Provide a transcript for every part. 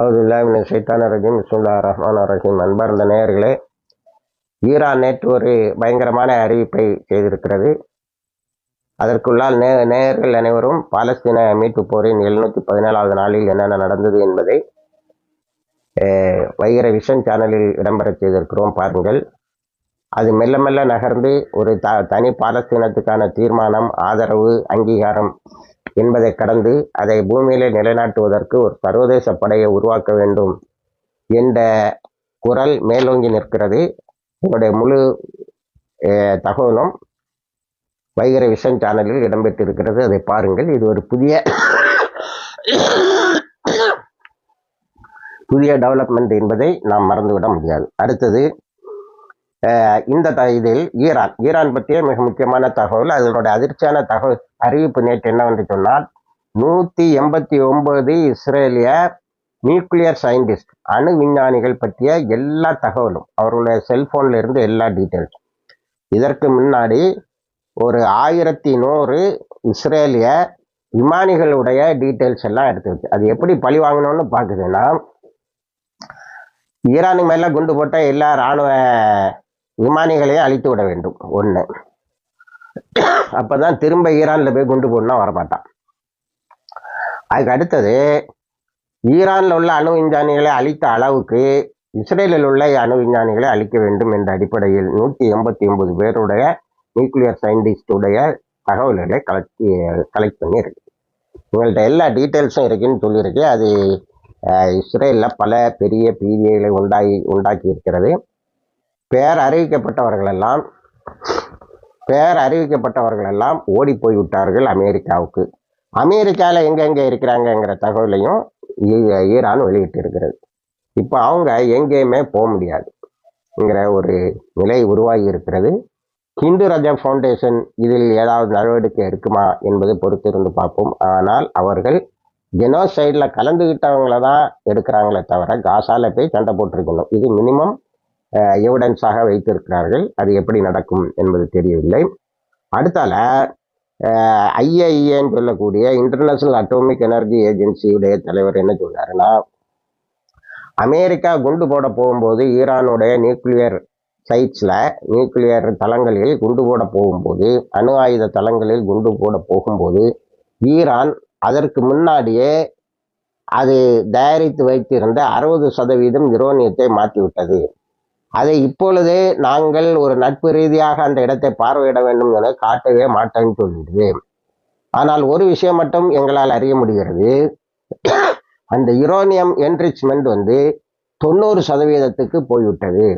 அவுதுல்லாமின் சைத்தான ரஹீம் சுல்லா ரஹ்மான் ரஹீம். அன்பார்ந்த நேயர்களே ஈரான் நேற்று ஒரு பயங்கரமான அறிவிப்பை செய்திருக்கிறது. அதற்குள்ளால் நே நேயர்கள் அனைவரும் பாலஸ்தீன மீட்பு போரின் எழுநூற்றி பதினேழாவது நாளில் என்னென்ன நடந்தது என்பதை வைகிற விஷன் சேனலில் இடம்பெற செய்திருக்கிறோம். பாருங்கள். அது மெல்ல மெல்ல நகர்ந்து ஒரு த தனி பாலஸ்தீனத்துக்கான தீர்மானம் ஆதரவு அங்கீகாரம் என்பதை கடந்து அதை பூமியிலே நிலைநாட்டுவதற்கு ஒரு சர்வதேச படையை உருவாக்க வேண்டும் என்ற குரல் மேலோங்கி நிற்கிறது. என்னுடைய முழு தகவலும் வைகர விஷன் சேனலில் இடம்பெற்றிருக்கிறது. அதை பாருங்கள். இது ஒரு புதிய புதிய டெவலப்மெண்ட் என்பதை நாம் மறந்துவிட முடியாது. அடுத்தது இந்த த இதில் ஈரான். ஈரான் பற்றிய மிக முக்கியமான தகவல் அதனுடைய அதிர்ச்சியான தகவல் அறிவிப்பு நேற்று என்னவென்று சொன்னால் நூற்றி எண்பத்தி ஒன்பது இஸ்ரேலிய நியூக்ளியர் சயின்டிஸ்ட் அணு விஞ்ஞானிகள் பற்றிய எல்லா தகவலும் அவர்களுடைய செல்ஃபோனில் இருந்து எல்லா டீட்டெயில்ஸ். இதற்கு முன்னாடி ஒரு ஆயிரத்தி நூறு இஸ்ரேலிய விமானிகளுடைய டீட்டெயில்ஸ் எல்லாம் எடுத்துருக்கு அது எப்படி பழி வாங்கணும்னு பார்க்குதுன்னா ஈரானுக்கு மேலே குண்டு போட்ட எல்லா இராணுவ விமானிகளையும் அழித்து விட வேண்டும். ஒன்று அப்போ தான் திரும்ப ஈரானில் போய் குண்டு போடணும் வரமாட்டான். அதுக்கு அடுத்தது ஈரானில் உள்ள அணு விஞ்ஞானிகளை அழித்த அளவுக்கு இஸ்ரேலில் உள்ள அணு விஞ்ஞானிகளை அழிக்க வேண்டும் என்ற அடிப்படையில் நூற்றி எண்பத்தி ஒன்பது பேருடைய நியூக்ளியர் சயின்டிஸ்டுடைய தகவல்களை கலெக்ட் கலெக்ட் பண்ணியிருக்கு. உங்கள்கிட்ட எல்லா டீட்டெயில்ஸும் இருக்குன்னு சொல்லியிருக்கு. அது இஸ்ரேலில் பல பெரிய பீதிகளை உண்டாகி உண்டாக்கி இருக்கிறது. பேர் அறிவிக்கப்பட்டவர்களெல்லாம் பேர் அறிவிக்கப்பட்டவர்களெல்லாம் ஓடி போய்விட்டார்கள் அமெரிக்காவுக்கு. அமெரிக்காவில் எங்கெங்கே இருக்கிறாங்கங்கிற தகவலையும் ஈரான் வெளியிட்டு இருக்கிறது இப்போ அவங்க எங்கேயுமே போக முடியாதுங்கிற ஒரு நிலை உருவாகி இருக்கிறது. ஹிந்து ரஜா ஃபவுண்டேஷன் இதில் ஏதாவது நடவடிக்கை இருக்குமா என்பதை பொறுத்திருந்து பார்ப்போம். ஆனால் அவர்கள் ஜெனோசைடில் கலந்துக்கிட்டவங்கள தான் எடுக்கிறாங்களே தவிர காசால போய் சண்டை போட்டிருக்கணும். இது மினிமம் எவிடன்ஸாக வைத்திருக்கிறார்கள். அது எப்படி நடக்கும் என்பது தெரியவில்லை. அடுத்தால ஐஏஇஏன்னு சொல்லக்கூடிய இன்டர்நேஷனல் அட்டோமிக் எனர்ஜி ஏஜென்சியுடைய தலைவர் என்ன சொல்றாருன்னா அமெரிக்கா குண்டு போட போகும்போது ஈரானுடைய நியூக்ளியர் சைட்ஸில் நியூக்ளியர் தளங்களில் குண்டு போட போகும்போது அணு ஆயுத தளங்களில் குண்டு போட போகும்போது ஈரான் அதற்கு முன்னாடியே அது தயாரித்து வைத்திருந்த அறுபது சதவீதம் யுரோனியத்தை மாற்றிவிட்டது. அதை இப்பொழுதே நாங்கள் ஒரு நட்பு ரீதியாக அந்த இடத்தை பார்வையிட வேண்டும் என காட்டவே மாட்டேன்னு சொல்கிறது ஆனால் ஒரு விஷயம் மட்டும் எங்களால் அறிய முடிகிறது. அந்த யுரோனியம் என்ரிச்மெண்ட் வந்து தொண்ணூறு சதவீதத்துக்கு போய்விட்டது.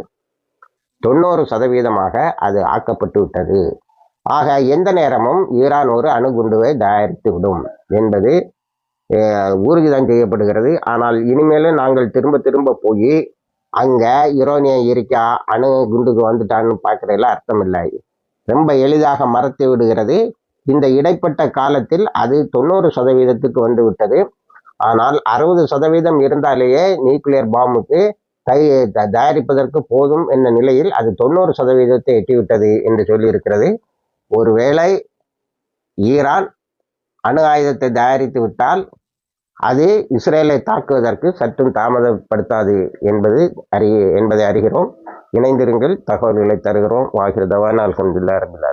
தொண்ணூறு சதவீதமாக அது ஆக்கப்பட்டு விட்டது. ஆக எந்த நேரமும் ஈரான் ஒரு அணுகுண்டுவை தயாரித்து விடும் என்பது ஊர்ஜிதம் செய்யப்படுகிறது. ஆனால் இனிமேலும் நாங்கள் திரும்ப திரும்ப போய் அங்கே யுரோனியம் இருக்கா? அணு குண்டுக்கு வந்துட்டான்னு பார்க்குறதுல அர்த்தம் இல்லை ரொம்ப எளிதாக மறைத்து விடுகிறது. இந்த இடைப்பட்ட காலத்தில் அது தொண்ணூறு சதவீதத்துக்கு வந்து விட்டது ஆனால் அறுபது சதவீதம் இருந்தாலேயே நியூக்ளியர் பாம்புக்கு கை தயாரிப்பதற்கு போதும் என்ற நிலையில் அது தொண்ணூறு சதவீதத்தை எட்டிவிட்டது என்று சொல்லியிருக்கிறது. ஒருவேளை ஈரான் அணு ஆயுதத்தை தயாரித்து விட்டால் அது இஸ்ரேலை தாக்குவதற்கு சற்றும் தாமதப்படுத்தாது என்பது அறி என்பதை அறிகிறோம். இணைந்திருங்கள் தகவல்களை தருகிறோம். வாகிருதவான் அலமதுல்லா ரபில்